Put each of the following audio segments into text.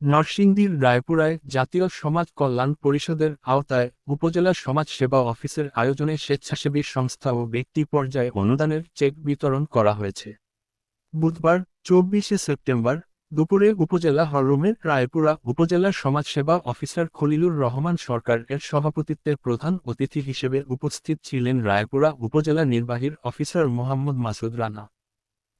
নরসিংদীর রায়পুরায় জাতীয় সমাজ কল্যাণ পরিষদের আওতায় উপজেলা সমাজ সেবা অফিসের আয়োজনে স্বেচ্ছাসেবী সংস্থা ও ব্যক্তি পর্যায়ে অনুদানের চেক বিতরণ করা হয়েছে। বুধবার, চব্বিশে সেপ্টেম্বর, দুপুরে উপজেলা হলরুমের রায়পুরা উপজেলা সমাজসেবা অফিসার খলিলুর রহমান সরকার এর সভাপতিত্বে প্রধান অতিথি হিসেবে উপস্থিত ছিলেন রায়পুরা উপজেলা নির্বাহীর অফিসার মোহাম্মদ মাসুদ রানা।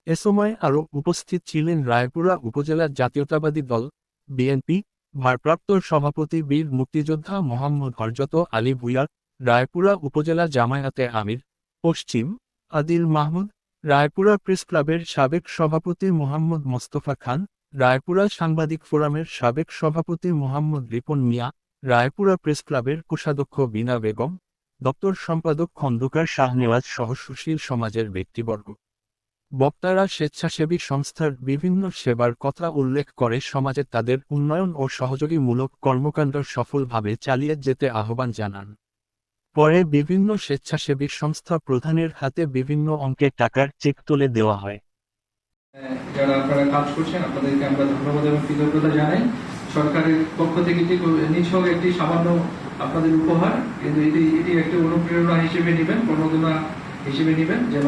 এ সময় আরও উপস্থিত ছিলেন রায়পুরা উপজেলা জাতীয়তাবাদী দল বিএনপি ভারপ্রাপ্ত সভাপতি বীর মুক্তিযোদ্ধা মোহাম্মদ হরজত আলী ভুইয়ার রায়পুরা উপজেলা জামায়াতে আমির, পশ্চিম আদিল মাহমুদ, রায়পুরা প্রেস ক্লাবের সাবেক সভাপতি মোহাম্মদ মোস্তফা খান, রায়পুরা সাংবাদিক ফোরামের সাবেক সভাপতি মোহাম্মদ রিপন মিয়া, রায়পুরা প্রেস ক্লাবের কোষাধ্যক্ষ বিনা বেগম, দপ্তর সম্পাদক খন্দকার শাহনেওয়াজ সহ সুশীল সমাজের ব্যক্তিবর্গ। বক্তারা স্বেচ্ছাসেবী সংস্থার বিভিন্ন সেবার কথা উল্লেখ করে সমাজে তাদের উন্নয়ন ও সহযোগীমূলক কর্মকাণ্ড সফলভাবে চালিয়ে যেতে আহ্বান জানান। পরে বিভিন্ন স্বেচ্ছাসেবী সংস্থা প্রধানের হাতে বিভিন্ন অঙ্কের টাকার চেক তুলে দেওয়া হয়। যারা আপনারা কাজ করছেন, আপনাদেরকে আমরা ধন্যবাদ এবং কৃতজ্ঞতা জানাই। সরকারের পক্ষ থেকে নিছক একটি সামান্য আপনাদের উপহার, কিন্তু এটি এটি একটি অনুপ্রেরণা হিসেবে নেবেন। প্রণোদনা হিসেবে নেবেন যেন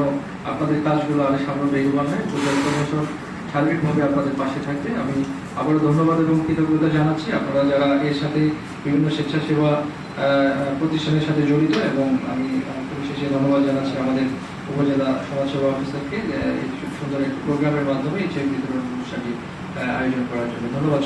আপনাদের কাজগুলো আরও সামনে বেগবান হয়। পূজার বছর সার্বিকভাবে আপনাদের পাশে থাকবে। আমি আবারও ধন্যবাদ এবং কৃতজ্ঞতা জানাচ্ছি। আপনারা যারা এর সাথে বিভিন্ন স্বেচ্ছাসেবা প্রতিষ্ঠানের সাথে জড়িত এবং আমি পরিশেষে ধন্যবাদ জানাচ্ছি আমাদের উপজেলা সমাজসেবা অফিসারকে সুন্দর একটি প্রোগ্রামের মাধ্যমে এই চেক বিতরণ অনুষ্ঠানটি আয়োজন করার জন্য। ধন্যবাদ।